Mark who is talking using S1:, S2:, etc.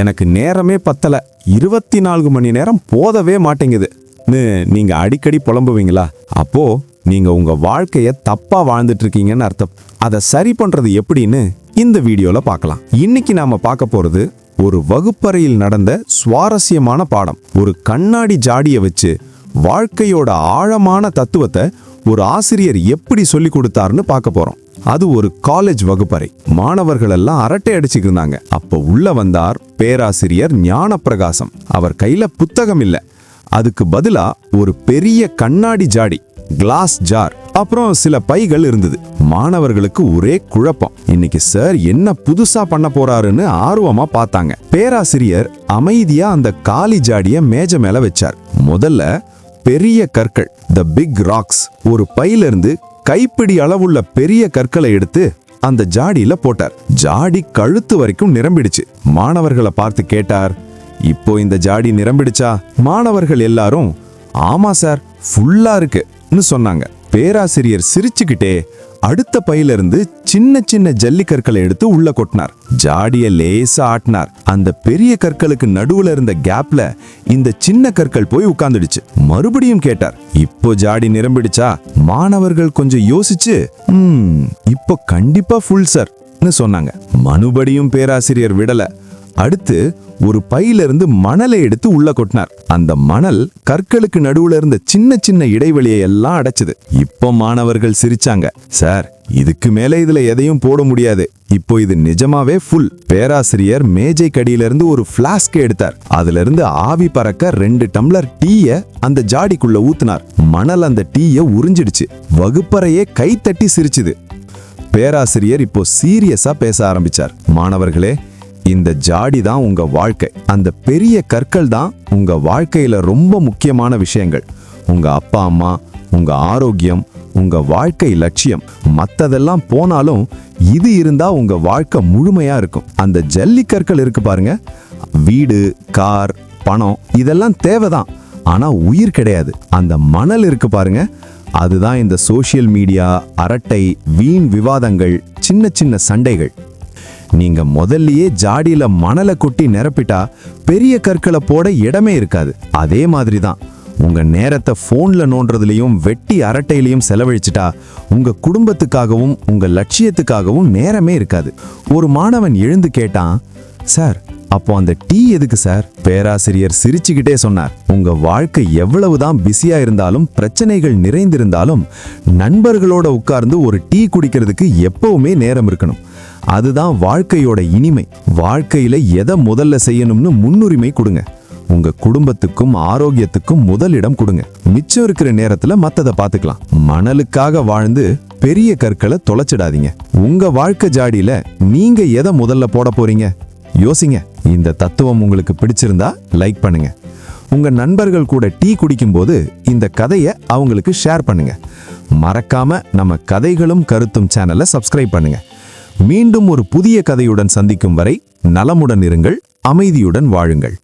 S1: எனக்கு நேரமே பத்தல. இருபத்தி நான்கு மணி நேரம் போதவே மாட்டேங்குதுன்னு நீங்க அடிக்கடி புலம்புவீங்களா? அப்போ நீங்க உங்க வாழ்க்கைய தப்பா வாழ்ந்துட்டு இருக்கீங்கன்னு அர்த்தம். அதை சரி பண்றது எப்படின்னு இந்த வீடியோல பார்க்கலாம் இன்னைக்கு நாம பார்க்க போறது ஒரு வகுப்பறையில் நடந்த சுவாரஸ்யமான பாடம். ஒரு கண்ணாடி ஜாடியை வச்சு வாழ்க்கையோட ஆழமான தத்துவத்தை ஒரு ஆசிரியர் எப்படி சொல்லி கொடுத்தாருன்னு பார்க்க போறோம். அது ஒரு காலேஜ் வகுப்பறை. மாணவர்கள் எல்லாம் அரட்டை அடிச்சுக்கிட்டு இருந்தாங்க. அப்ப உள்ள வந்தார் பேராசிரியர் ஞானப்பிரகாசம். அவர் கையில புத்தகம் இல்ல. அதுக்கு பதிலா ஒரு பெரிய கண்ணாடி ஜாடி கிளாஸ் ஜார் அப்புறம் சில பைகள் இருந்தது. மாணவர்களுக்கு ஒரே குழப்பம். இன்னைக்கு சார் என்ன புதுசா பண்ண போறாருன்னு ஆர்வமா பார்த்தாங்க. பேராசிரியர் அமைதியா அந்த காலி ஜாடிய மேஜ மேல வச்சார். முதல்ல பெரிய கற்கள் த பிக் ராக்ஸ் ஒரு பையிலிருந்து கைப்பிடி அளவுள்ள பெரிய கற்களை எடுத்து அந்த ஜாடியில போட்டார். ஜாடி கழுத்து வரைக்கும் நிரம்பிடுச்சு. மாணவர்களை பார்த்து கேட்டார் இப்போ இந்த ஜாடி நிரம்பிடுச்சா? மாணவர்கள் எல்லாரும் ஆமா சார் ஃபுல்லா இருக்குன்னு சொன்னாங்க. பேராசிரியர் சிரிச்சுக்கிட்டே அடுத்த பையிலிருந்து சின்ன சின்ன ஜல்லிக்கற்களை எடுத்து உள்ள கொட்டினார். ஜாடிய லேசா ஆட்டினார். அந்த பெரிய கற்களுக்கு நடுவுல இருந்த கேப்ல இந்த சின்ன கற்கள் போய் உட்கார்ந்துடுச்சு. மறுபடியும் கேட்டார் இப்போ ஜாடி நிரம்பிடுச்சா? மாணவர்கள் கொஞ்சம் யோசிச்சு இப்போ கண்டிப்பா ஃபுல் சார் சொன்னாங்க. மறுபடியும் பேராசிரியர் விடல. அடுத்து ஒரு பையிலிருந்து மணலை எடுத்து உள்ள கொட்டினார். அந்த மணல் கற்களுக்கு நடுவுல இருந்த சின்ன சின்ன இடைவெளியை எல்லாம் அடைச்சது. இப்போ மாணவர்கள் சிரிச்சாங்க. சார் இதுக்கு மேல இதுல எதையும் போட முடியாது. இப்போ இது நிஜமாவே ஃபுல் பேராசிரியர் மேஜை கடியிலிருந்து ஒரு பிளாஸ்க் எடுத்தார். அதுல இருந்து ஆவி பறக்க ரெண்டு டம்ளர் டீய அந்த ஜாடிக்குள்ள ஊத்துனார். மணல் அந்த டீய உறிஞ்சிடுச்சு. வகுப்பறையே கைத்தட்டி சிரிச்சுது. பேராசிரியர் இப்போ சீரியஸா பேச ஆரம்பிச்சார். மாணவர்களே இந்த ஜாடி தான் உங்க வாழ்க்கை. அந்த பெரிய கற்கள் தான் உங்க வாழ்க்கையில ரொம்ப முக்கியமான விஷயங்கள். உங்க அப்பா அம்மா உங்க ஆரோக்கியம் உங்க வாழ்க்கை லட்சியம் மத்ததெல்லாம் போனாலும் இது இருந்தா உங்க வாழ்க்கை முழுமையா இருக்கும். அந்த ஜல்லிக்கற்கள் இருக்கு பாருங்க. வீடு கார் பணம் இதெல்லாம் தேவைதான். ஆனா உயிர் கிடையாது. அந்த மணல் இருக்கு பாருங்க. அதுதான் இந்த சோஷியல் மீடியா அரட்டை வீண் விவாதங்கள் சின்ன சின்ன சண்டைகள். நீங்க முதல்லயே ஜாடியில மணலை கொட்டி நிரப்பிட்டா பெரிய கற்களை போட இடமே இருக்காது. அதே மாதிரி தான் உங்க நேரத்தை ஃபோன்ல நோண்டுறதுலையும் வெட்டி அரட்டையிலையும் செலவழிச்சிட்டா உங்க குடும்பத்துக்காகவும் உங்க லட்சியத்துக்காகவும் நேரமே இருக்காது. ஒரு மாணவன் எழுந்து கேட்டான் சார் அப்போ அந்த டீ எதுக்கு சார்? பேராசிரியர் சிரிச்சுக்கிட்டே சொன்னார். உங்க வாழ்க்கை எவ்வளவுதான் பிஸியா இருந்தாலும் பிரச்சனைகள் நிறைந்திருந்தாலும் நண்பர்களோட உட்கார்ந்து ஒரு டீ குடிக்கிறதுக்கு எப்பவுமே நேரம் இருக்கணும். அதுதான் வாழ்க்கையோட இனிமை. வாழ்க்கையில எதை முதல்ல செய்யணும்னு முன்னுரிமை கொடுங்க. உங்க குடும்பத்துக்கும் ஆரோக்கியத்துக்கும் முதலிடம் கொடுங்க. மிச்சம் இருக்கிற நேரத்துல மத்ததை பாத்துக்கலாம். மணலுக்காக வாழ்ந்து பெரிய கற்களை தொலைச்சிடாதீங்க. உங்க வாழ்க்கை ஜாடியில நீங்க எதை முதல்ல போட போறீங்க? யோசிங்க. இந்த தத்துவம் உங்களுக்கு பிடிச்சிருந்தா லைக் பண்ணுங்க. உங்க நண்பர்கள் கூட டீ குடிக்கும்போது இந்த கதையை அவங்களுக்கு ஷேர் பண்ணுங்க. மறக்காம நம்ம கதைகளும் கருத்தும் சேனலை சப்ஸ்கிரைப் பண்ணுங்க. மீண்டும் ஒரு புதிய கதையுடன் சந்திக்கும் வரை நலமுடன் இருங்கள் அமைதியுடன் வாழுங்கள்.